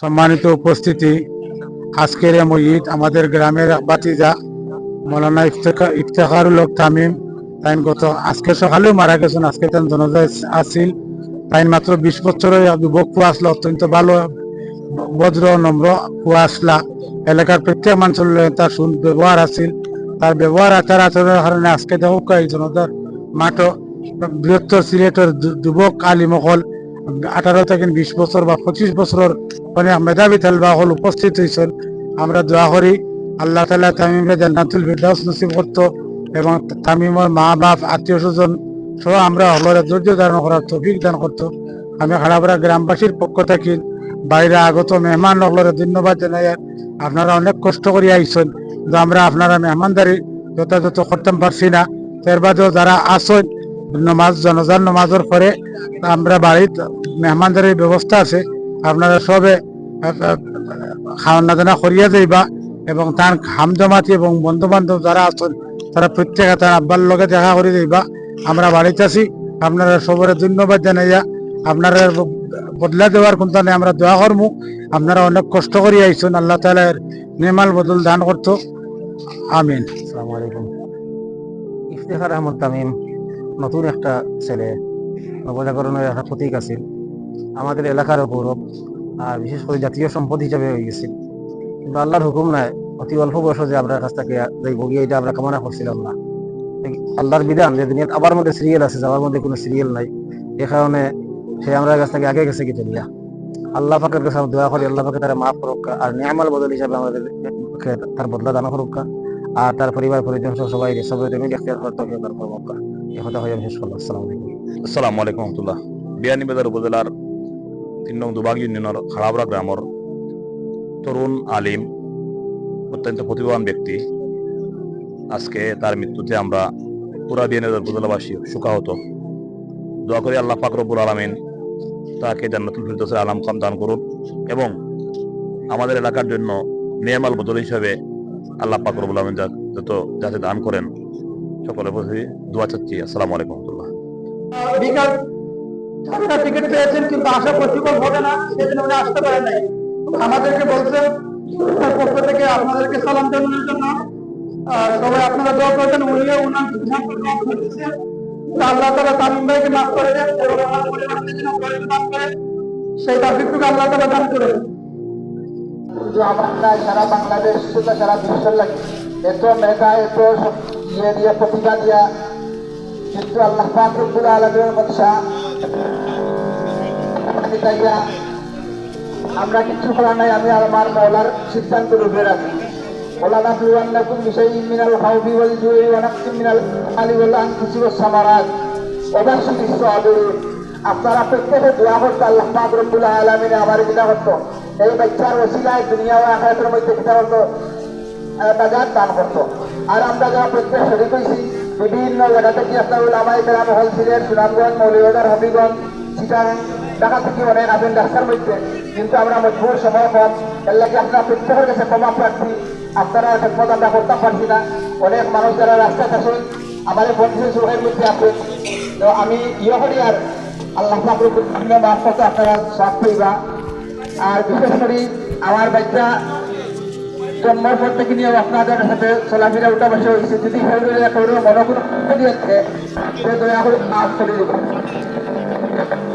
সম্মানিত উপস্থিতি। আজকের এই ঈদ আমাদের গ্রামের বাতিজা মৌলানা ইফতেখা- ইফতেখারুল হক তামিম তাই গত আজকে সকালেও মারা গেছেন, আজকে তার জনজা আসিল। তাই মাত্র বিশ বছরের এক যুবক পুয়া আসলো অত্যন্ত ভালো, ভদ্র, নম্র পুয়া আসলা এলাকার প্রত্যেক মানুষের তার সুন ব্যবহার আছিল। তার ব্যবহার, আচার আচরণের কারণে আজকে দেখো এই জনতার মাঠও বৃহত্তর সিলেটের যুবক আলিমকল আঠারো থেকে বিশ বছর বা পঁচিশ বছরের মানে মেধাবী তেলবা হল উপস্থিত হয়েছেন। আমরা দোয়া করি আল্লাহ তালা তামিমে জান্নাতুল ফিরদাউস নসিব করত এবং তামিমের মা, বাপ, আত্মীয় স্বজন সহ আমরা হলরে ধৈর্য ধারণ করার তৌফিক দান করতো। আমি খারাপরা গ্রামবাসীর পক্ষ থেকে বাইরে আগত মেহমান হলরে ধন্যবাদ জানাই। আপনারা অনেক কষ্ট করে কিন্তু আমরা আপনারা মেহমানদারি যথাযথ করতে পারছি না। এর বাদেও যারা আসেন নমাজ, জনজান নমাজের পরে আমরা বাড়িত মেহমানদারির ব্যবস্থা আছে। আপনারা সবে খাওয়ানা দানা করিয়া যাইবা এবং তার হাম জমাতি এবং বন্ধু বান্ধব যারা আছেন, তারা প্রত্যেকে তার আব্বার লগে দেখা করে যাইবা। আমরা বাড়িতে আছি। আপনারা সবরে ধন্যবাদ জানাইয়া আপনারা বদলা দেওয়ার কোনটা নেই আমরা দোয়া করমু। আপনারা অনেক কষ্ট করে আইসুন আল্লাহ তালার নেমাল বদল দান করতো। আমিন। আসসালামু আলাইকুম। ইফতেখার আহমদ তামিম। নতুন একটা ছেলে। নবজাগরণের একটা প্রতীক আছিল আমাদের এলাকার গৌরব, আর বিশেষ করে জাতীয় সম্পদ হিসাবে হয়ে গেছে। কিন্তু আল্লাহর হুকুম নাই, অতি অল্প বয়স যে আমরা কাছ থেকে যাই গিয়ে এটা আমরা কামনা করছিলাম না। আল্লাহর বিধান যে দুনিয়াত আবার মধ্যে সিরিয়াল আছে, যাওয়ার মধ্যে কোনো সিরিয়াল নাই। এ কারণে সে আমরা কাছ থেকে আগে গেছে কি চলিয়া আল্লাহ পাকের কাছে দোয়া করি, আল্লাহ পাকে তারা মাফ করুক, আর নিয়ামাল বদল হিসাবে আমাদের তার বদলা দান করুক। আর তার পরিবার পরিজন সবাই সবাই তুমি দেখতে করতে হবে তার কথা হয়ে শেষ করলাম আসসালামু আলাইকুম। আসসালামু আলাইকুম রহমতুল্লাহ। বিয়ানীবাজার উপজেলার তিন নং দুবাগ ইউনিয়নের খাড়াবড়া গ্রামের তরুণ আলিম, অত্যন্ত প্রতিভাবান ব্যক্তি। আজকে তার মৃত্যুতে আমরা পুরা বিয়ানীবাজার উপজেলাবাসী শোকাহত দোয়া করি আল্লাহ পাক রব্বুল আলমিন তাকে জান্নাতুল ফিরদৌসের আলাম কাম দান করুন এবং আমাদের এলাকার জন্য নিয়মাল বদল হিসাবে আল্লাহ পাক রব্বুল আলমিন যত যাতে দান করেন। সকলের প্রতি দোয়া চাচ্ছি। আসসালামু আলাইকুম রহমতুল্লাহ। বিকাল টিকিট পেয়েছেন কিন্তু পসিবল হবে না সেজন্য উনি আসতে পারেন নাই। আমাদেরকে বলছেন পক্ষ থেকে আপনাদেরকে সালাম জানানোর জন্য। সবাই আপনারা দোয়া করবেন উনিও উনার সিদ্ধান্ত গ্রহণ করেছেন আল্লাহ তালা তামিম ভাইকে মাফ করে দেন এবং আমার পরিবারকে যেন মাফ করেন সেই তাফিকটুকু আল্লাহ তালা দান করেন। যে আমার সারা বাংলাদেশ সারা বিশ্বের লাগে। এত মেধা এত সব ইয়ে দিয়ে প্রতিভা দিয়া কিন্তু আল্লাহ পাক রব্বুল আলামিনের বাদশা তাইয়া আমরা কিছু করার নাই, আমি আমার মৌলার সিদ্ধান্ত রূপে রাখি ওলানা বিওয়ান্নাকুম বিশাইইন মিনাল খাউফি ওয়াল জুই ওয়া নাকসিম মিনাল আমওয়ালি ওয়াল আনফুসি ওয়াস সামারাত। ওয়াবাশশিরি সাবিরিন আপনারা প্রত্যেকে দোয়া করতে আল্লাহ পাক রব্বুল আলামিন আমার কিনা করতো। এই বাচ্চার ওসিলায় দুনিয়া ও আখিরাতের মধ্যে কিনা করতো নাজাত দান করতো। আর আমরা যারা প্রত্যেক শরীর হয়েছি বিভিন্ন জায়গা থেকে আপনার ওলামাই কেরাম হল ছিলেন, সুনামগঞ্জ মৌলিবাজার হবিগঞ্জ চিটাং ঢাকা থেকে অনেক আছেন রাস্তার মধ্যে। কিন্তু আমরা মজবুর সময় কম এর লাগে আপনারা প্রত্যেকের কাছে ক্ষমা প্রার্থী, আপনারা খেদমত আমরা করতে পারছি না। অনেক মানুষ যারা রাস্তায় আসেন আমাদের বন্ধু সুখের মধ্যে আছেন তো আমি ইয়ে করি আর আল্লাহ পাকের বিভিন্ন মারফতে আপনারা সব পাইবা। আর বিশেষ করে আমার বাচ্চা জন্মার পর থেকে নিয়ে আপনাদের সাথে চলাফেরা উঠা বসে হয়েছে। যদি সেইগুলো মনে কোনো সে দয়া করে মাফ করে দেবেন।